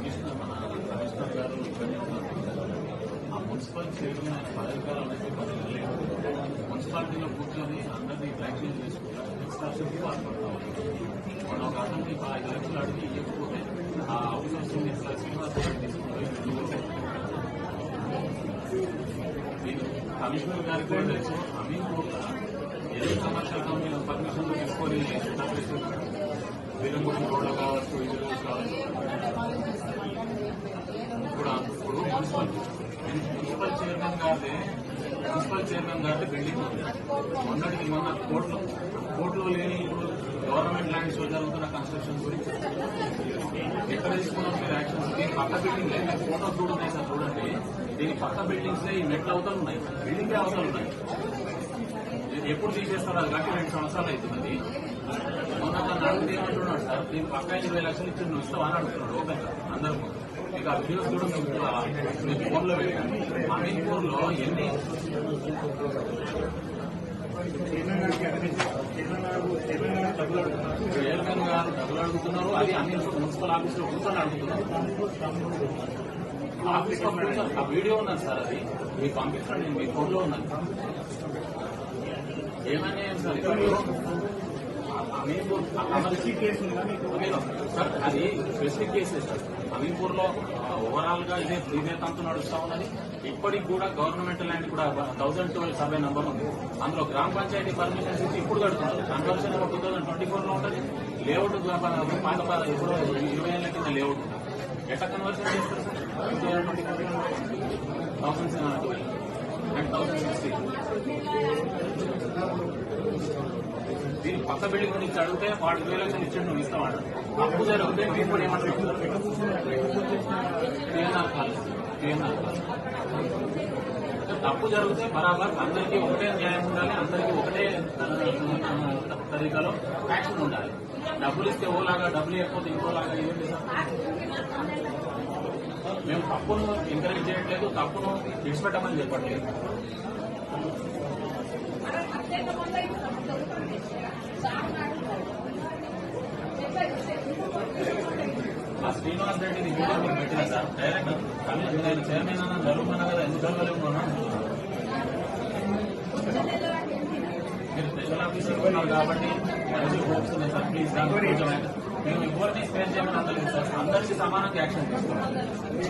Commissioner commissioner గారు ఆ municipal chairman ఆయన పదవి మున్సిపాలిటీలో కూర్చొని అందరినీ బ్లాక్మెయిల్ చేసుకుంటారు ఎక్స్ట్రాక్షన్ పాల్పడతాం మనం ఒక అతనికి ఆ ఐదు అడిగి ఇవ్వకపోతే ఆ అవుట్సోర్సింగ్ శ్రీనివాస్ గారు మీరు కమిషనర్ గారికి కూడా తెలుసు అమీన్ కూడా ఏదో పర్మిషన్ తీసుకొని రోడ్లు కావచ్చు ఇది కావచ్చు ఇప్పుడు ఇప్పుడు మున్సిపల్ మున్సిపల్ చైర్మన్ గారి మున్సిపల్ చైర్మన్ గారి బిల్డింగ్ ఉంది. మొన్నటికి మొన్న కోర్టులో కోర్టులో లేని ఇప్పుడు గవర్నమెంట్ ల్యాండ్స్ జరుగుతున్న కన్స్ట్రక్షన్ గురించి. ఎక్కడ తీసుకున్నాం మీరు యాక్షన్స్ దీని పక్క బిల్డింగ్ లేదు మీరు ఫోటో చూడండి సార్ చూడండి. దీని పక్క బిల్డింగ్స్ ఈ మెట్లు అవతలు ఉన్నాయి. బిల్డింగ్ అవతలు ఉన్నాయి. ఎప్పుడు తీసేస్తారు? అది కట్టి రెండు సంవత్సరాలు అవుతున్నది మొన్న తను అడిగితే ఏమంటున్నాడు సార్ దీని పక్క ఇరవై లక్షలు ఇచ్చి నువ్వు ఇస్తావు? అని అడుగుతున్నాడు ఓపెన్ అందరూ మీకు ఆ వీడియోస్ కూడా మీకు ఆ- మీకు ఫోన్లో పెట్టాను అమీన్పూర్లో ఎన్ని చైర్మన్ గారు డబ్బులు అడుగుతున్నారు అది అన్ని మున్సిపల్ ఆఫీస్లో కూర్చొని అడుగుతున్నారు ఆఫీస్లో కూర్చొని ఆ వీడియో ఉన్నది సార్ అది. మీకు పంపిస్తాను నేను మీ ఫోన్లో ఉన్నాను. ఏమన్నా సార్? అమీన్పూర్ అమర్జీ కేసు సార్ అది స్పెసిఫిక్ కేసే సార్. అమీన్పూర్లో ఓవరాల్గా ఇదే ఇదే నడుస్తా ఉన్నది. ఇప్పటికి కూడా గవర్నమెంట్ ల్యాండ్ కూడా థౌసండ్ ట్వెల్వ్ సర్వే నంబర్ ఉంది. అందులో గ్రామ పంచాయతీ పర్మిషన్స్ ఇచ్చి ఇప్పుడు కడుతున్నారు. కన్వర్షన్ టూ థౌసండ్ ట్వంటీ ఫోర్లో ఉంటుంది. లేఅవుట్ పాత పాత ఇప్పుడు ఇరవై ఏళ్ళ కింద లేఅవుట్. ఎట్లా కన్వర్షన్ చేస్తారు sir? Two thousand twenty four thousand twelve and thousand sixty. పక్క బిల్డింగ్ నుంచి అడిగితే వాడు వేల లక్షలు నువ్వు ఇస్తావాడు అప్పు జరిగితే మీరు కూడా ఏమంటారు తప్పు జరిగితే బరాబర్ అందరికీ ఒకటే న్యాయం ఉండాలి అందరికీ ఒకటే ఆ, తరీకాలో యాక్షన్ ఉండాలి. డబ్బులు ఇస్తే ఓలాగా డబ్బులు ఇవ్వకపోతే ఇంకోలాగా ఏంటి సార్ మేము తప్పును ఎంకరేజ్ చేయట్లేదు తప్పును విడిచిపెట్టమని చెప్పట్లేదు. ఆ శ్రీనివాస్ రెడ్డి వీడియో పెట్టిన సార్? డైరెక్ట్ నేను చైర్మన్ అన్న జరుగుతున్నా కదా ఎందుకు జరగలేకున్నా మీరు స్పెషల్ ఆఫీసర్ ఉన్నారు కాబట్టి మంచి హోప్స్ ఉన్నాయి సార్ ప్లీజ్ దాని మేము ఎవరిని స్పేర్ చేయమని అందరికీ సార్ అందరికీ సమానంగా యాక్షన్ తీసుకుంటాం